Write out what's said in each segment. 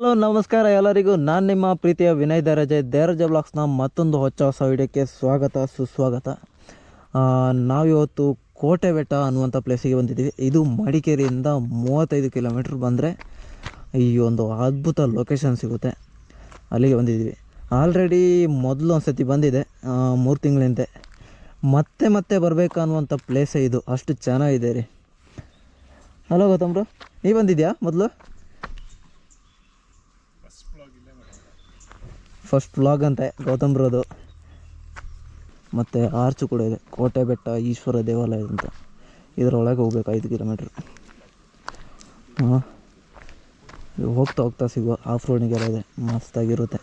Hello, ನಮಸ್ಕಾರ ಎಲ್ಲರಿಗೂ. ನಾನು ನಿಮ್ಮ ಪ್ರೀತಿಯ ವಿನಯ್ ದರಜೆ ದೇರಜ ಬ್ಲಾಗ್ಸ್ನ ಮತ್ತೊಂದು ಹೊಚ್ಚ ಹೊಸ ವಿಡಿಯೋಕ್ಕೆ ಸ್ವಾಗತ, ಸುಸ್ವಾಗತ. ನಾವಿವತ್ತು ಕೋಟೆ ಬೆಟ್ಟ ಅನ್ನುವಂಥ ಪ್ಲೇಸಿಗೆ ಬಂದಿದ್ದೀವಿ. ಇದು ಮಡಿಕೇರಿಯಿಂದ ಮೂವತ್ತೈದು ಕಿಲೋಮೀಟ್ರ್ ಬಂದರೆ ಈ ಒಂದು ಅದ್ಭುತ ಲೊಕೇಶನ್ ಸಿಗುತ್ತೆ. ಅಲ್ಲಿಗೆ ಬಂದಿದ್ದೀವಿ. ಆಲ್ರೆಡಿ ಮೊದಲು ಒಂದು ಸತಿ ಬಂದಿದೆ ಮೂರು ತಿಂಗಳಿಂದೆ. ಮತ್ತೆ ಮತ್ತೆ ಬರಬೇಕು ಅನ್ನುವಂಥ ಪ್ಲೇಸೇ ಇದು. ಅಷ್ಟು ಚೆನ್ನಾಗಿದೆ ರೀ. ಹಲೋ ಗೌತಮ್ರು ನೀ ಬಂದಿದ್ಯಾ ಮೊದಲು? ಫಸ್ಟ್ ವ್ಲಾಗ್ ಅಂತೆ, ಗೌತಮ್ ಬ್ರೋದು. ಮತ್ತು ಆರ್ಚು ಕೂಡ ಇದೆ, ಕೋಟೆ ಬೆಟ್ಟ, ಈಶ್ವರ ದೇವಾಲಯ ಅಂತ. ಇದರೊಳಗೆ ಹೋಗ್ಬೇಕು, ಐದು ಕಿಲೋಮೀಟ್ರ್ ಹೋಗ್ತಾ ಹೋಗ್ತಾ ಸಿಗುವ ಆಫ್ ರೋಡಿಗೆಲ್ಲ ಇದೆ. ಮಸ್ತಾಗಿರುತ್ತೆ.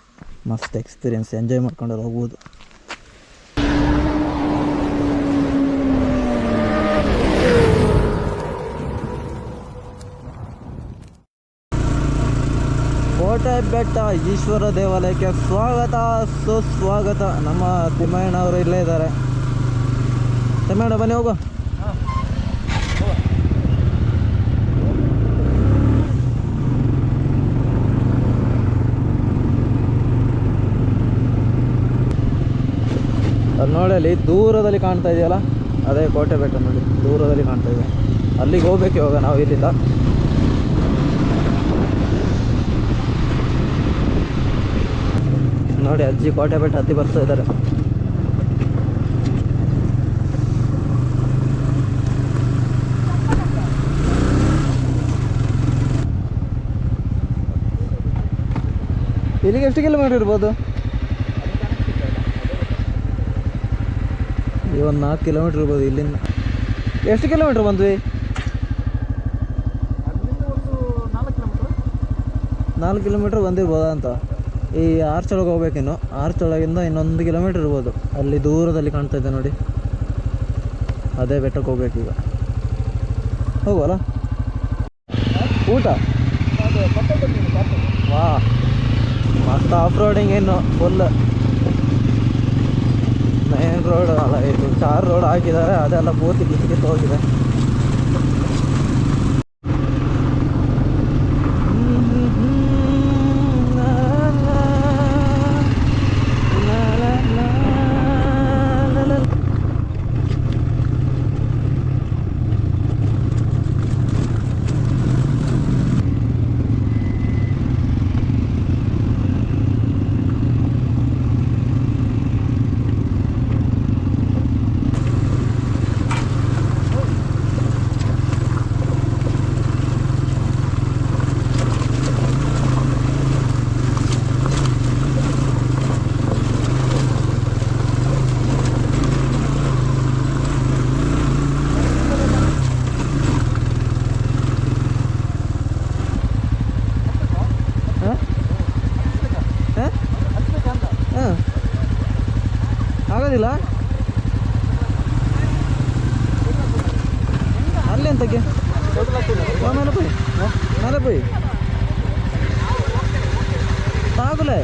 ಮಸ್ತ್ ಎಕ್ಸ್ಪೀರಿಯನ್ಸ್ ಎಂಜಾಯ್ ಮಾಡ್ಕೊಂಡು ಹೋಗ್ಬೋದು ಕೋಟೆ ಬೆಟ್ಟ, ಈಶ್ವರ ದೇವಾಲಯಕ್ಕೆ ಸ್ವಾಗತ, ಸುಸ್ವಾಗತ. ನಮ್ಮ ತಿಮ್ಮಣ್ಣ ಅವರು ಇಲ್ಲೇ ಇದ್ದಾರೆ. ತಿಮ್ಮಣ್ಣ ಬನ್ನಿ ಹೋಗು. ಅದು ನೋಡಿ ದೂರದಲ್ಲಿ ಕಾಣ್ತಾ ಇದೆಯಲ್ಲ, ಅದೇ ಕೋಟೆ ಬೆಟ್ಟ ನೋಡಿ, ದೂರದಲ್ಲಿ ಕಾಣ್ತಾ ಇದೆ. ಅಲ್ಲಿಗೆ ಹೋಗ್ಬೇಕು ಇವಾಗ ನಾವು ಇಲ್ಲಿಂದ. ನೋಡಿ ಅಜ್ಜಿ ಕೋಟೆ ಬೆಟ್ಟ ಹತ್ತಿ ಬರ್ತಾ ಇದ್ದಾರೆ. ಇಲ್ಲಿಗೆ ಎಷ್ಟು ಕಿಲೋಮೀಟರ್ ಇರ್ಬೋದು? ಈ ಒಂದು ನಾಲ್ಕು ಕಿಲೋಮೀಟ್ರ್ ಇರ್ಬೋದು ಇಲ್ಲಿಂದ. ಎಷ್ಟು ಕಿಲೋಮೀಟ್ರ್ ಬಂದ್ವಿ? ನಾಲ್ಕು ಕಿಲೋಮೀಟ್ರ್ ಬಂದಿರ್ಬೋದಾ ಅಂತ. ಈ ಆರ್ಚ್ ಒಳಗೆ ಹೋಗ್ಬೇಕಿನ್ನು. ಆರ್ಚ್ ಒಳಗಿಂದ ಇನ್ನೊಂದು ಕಿಲೋಮೀಟ್ರ್ ಇರ್ಬೋದು. ಅಲ್ಲಿ ದೂರದಲ್ಲಿ ಕಾಣ್ತಾ ಇದೆ ನೋಡಿ. ಅದೇ ಬೆಟ್ಟಕ್ಕೆ ಹೋಗ್ಬೇಕೀಗ ಹೋಗುವಲ್ಲ? ಊಟ? ವಾ, ಮಸ್ತ್ ಆಫ್ ರೋಡಿಂಗ್ ಏನು ಫುಲ್ ಮೇನ್ ರೋಡ್ ಅಲ್ಲ, ಇದು ಟಾರ್ ರೋಡ್ ಹಾಕಿದ್ದಾರೆ, ಅದೆಲ್ಲ ಪೂರ್ತಿ ಕಿತ್ತು ಕಿತ್ತು ಹೋಗಿದೆ എന്തൊക്കെയാ ആ മേലെ പോയി. മേലെ പോയി. താകൂലേ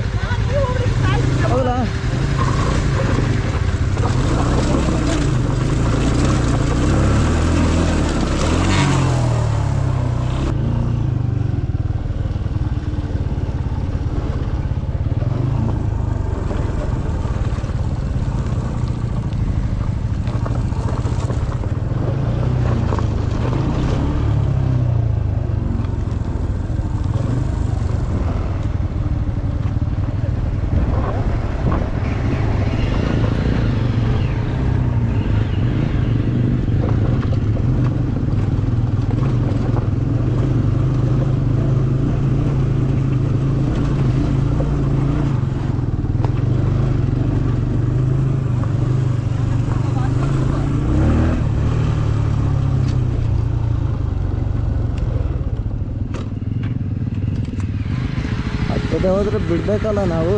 ಹೌದಾ ಹೋದ್ರೆ ಬಿಡ್ಬೇಕಲ್ಲ ನಾವು.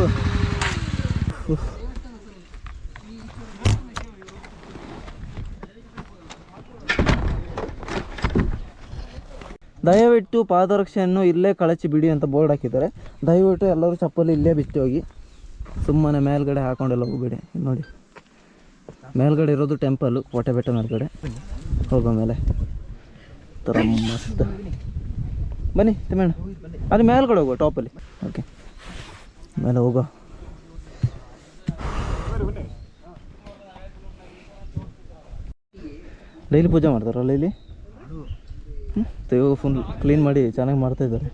ದಯವಿಟ್ಟು ಪಾದರಕ್ಷೆಯನ್ನು ಇಲ್ಲೇ ಕಳಚಿ ಬಿಡಿ ಅಂತ ಬೋರ್ಡ್ ಹಾಕಿದ್ದಾರೆ. ದಯವಿಟ್ಟು ಎಲ್ಲರೂ ಚಪ್ಪಲಿ ಇಲ್ಲೇ ಬಿಟ್ಟು ಹೋಗಿ. ಸುಮ್ಮನೆ ಮೇಲ್ಗಡೆ ಹಾಕೊಂಡೆಲ್ಲ ಹೋಗ್ಬೇಡಿ ನೋಡಿ. ಮೇಲ್ಗಡೆ ಇರೋದು ಟೆಂಪಲ್ ಕೋಟೆ ಬೆಟ್ಟ ಮೇಲ್ಗಡೆ. ಹೋಗೋ ಮೇಲೆ. ಥರ ಮಸ್ತ್. ಬನ್ನಿ ತಿಮ್ಮಣ್ಣ ಅದು ಮೇಲ್ಗಡೆ ಹೋಗುವ ಟಾಪಲ್ಲಿ ಓಕೆ ಮೇಲೆ ಹೋಗುವ. ಡೈಲಿ ಪೂಜೆ ಮಾಡ್ತಾರಲ್ಲ ಇಲ್ಲಿ ಇವಾಗ ಫುಲ್ ಕ್ಲೀನ್ ಮಾಡಿ ಚೆನ್ನಾಗಿ ಮಾಡ್ತಾ ಇದ್ದಾರೆ.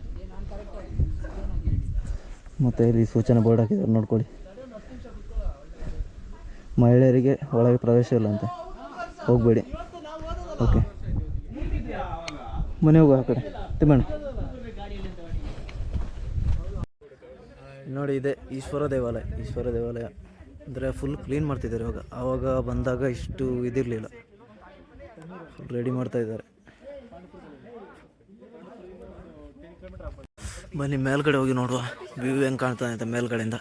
ಮತ್ತೆ ಇಲ್ಲಿ ಸೂಚನೆ ಬೋರ್ಡ್ ಹಾಕಿದ್ದಾರೆ, ನೋಡ್ಕೊಳ್ಳಿ. ಮಹಿಳೆಯರಿಗೆ ಒಳಗೆ ಪ್ರವೇಶ ಇಲ್ಲ ಅಂತ. ಹೋಗಬೇಡಿ. ಓಕೆ ಮನೆ ಹೋಗುವ ಆ ಕಡೆ. ತಿಮ್ಮಣ್ಣ ನೋಡಿ, ಇದೆ ಈಶ್ವರ ದೇವಾಲಯ ಈಶ್ವರ ದೇವಾಲಯ. ಅಂದರೆ ಫುಲ್ ಕ್ಲೀನ್ ಮಾಡ್ತಿದ್ದಾರೆ ಇವಾಗ. ಆವಾಗ ಬಂದಾಗ ಇಷ್ಟು ಇದಿರಲಿಲ್ಲ. ಫುಲ್ ರೆಡಿ ಮಾಡ್ತಾ ಇದ್ದಾರೆ. ಬನ್ನಿ, ಮೇಲ್ಗಡೆ ಹೋಗಿ ನೋಡುವ. ವ್ಯೂ ಹೆಂಗೆ ಕಾಣ್ತಾ ಇದೆ ಮೇಲ್ಗಡೆಯಿಂದ.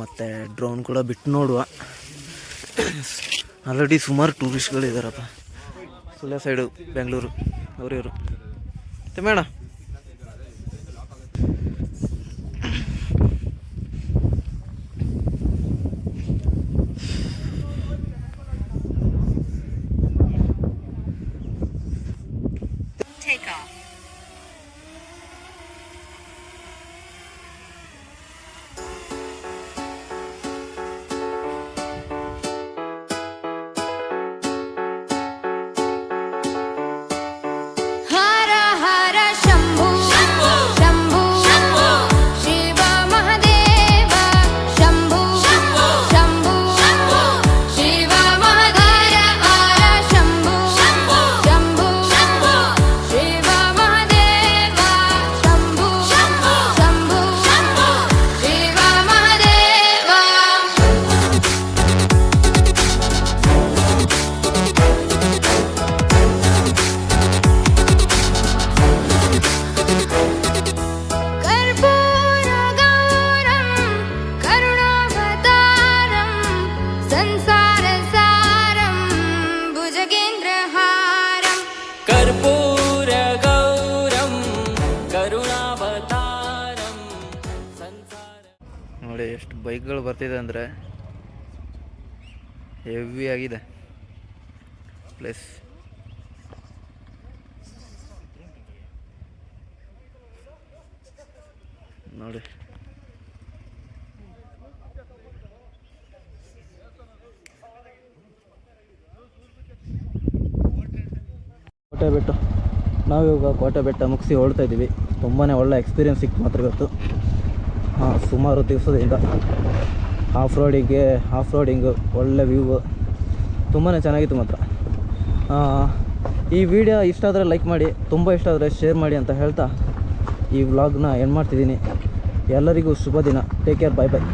ಮತ್ತು ಡ್ರೋನ್ ಕೂಡ ಬಿಟ್ಟು ನೋಡುವ. ಆಲ್ರೆಡಿ ಸುಮಾರು ಟೂರಿಸ್ಟ್ಗಳಿದ್ದಾರಪ್ಪ ಸುಳ್ಯ ಸೈಡು ಬೆಂಗಳೂರು ಅವರಿವರು ತಿಮ್ಮಣ್ಣ संसारसारं भुजगेन्द्रहारम् कर्पूरगौरं करुणावतारं संसार ನೋಡಿ ಎಷ್ಟು ಬೈಕ್ಗಳು ಬರ್ತಿದೆ ಅಂದರೆ ಹೆವಿ ಆಗಿದೆ ಪ್ಲೇಸ್ ನೋಡಿ ಕೋಟೆ ಬೆಟ್ಟ ನಾವಿವಾಗ ಕೋಟೆ ಬೆಟ್ಟ ಮುಗಿಸಿ ಹೊಳ್ತಾ ಇದ್ದೀವಿ. ತುಂಬಾ ಒಳ್ಳೆ ಎಕ್ಸ್ಪೀರಿಯನ್ಸ್ ಸಿಕ್ತು ಮಾತ್ರ ಇವತ್ತು. ಸುಮಾರು ದಿವಸದಿಂದ ಆಫ್ ರೋಡಿಗೆ ಆಫ್ ರೋಡಿಂಗು ಒಳ್ಳೆ ವ್ಯೂ ತುಂಬಾ ಚೆನ್ನಾಗಿತ್ತು ಮಾತ್ರ. ಈ ವಿಡಿಯೋ ಇಷ್ಟ ಆದರೆ ಲೈಕ್ ಮಾಡಿ, ತುಂಬ ಇಷ್ಟ ಆದರೆ ಶೇರ್ ಮಾಡಿ ಅಂತ ಹೇಳ್ತಾ ಈ ವ್ಲಾಗ್ನ ಎಂಡ್ ಮಾಡ್ತಿದ್ದೀನಿ. ಎಲ್ಲರಿಗೂ ಶುಭ ದಿನ. ಟೇಕ್ ಕೇರ್ ಬಾಯ್ ಬಾಯ್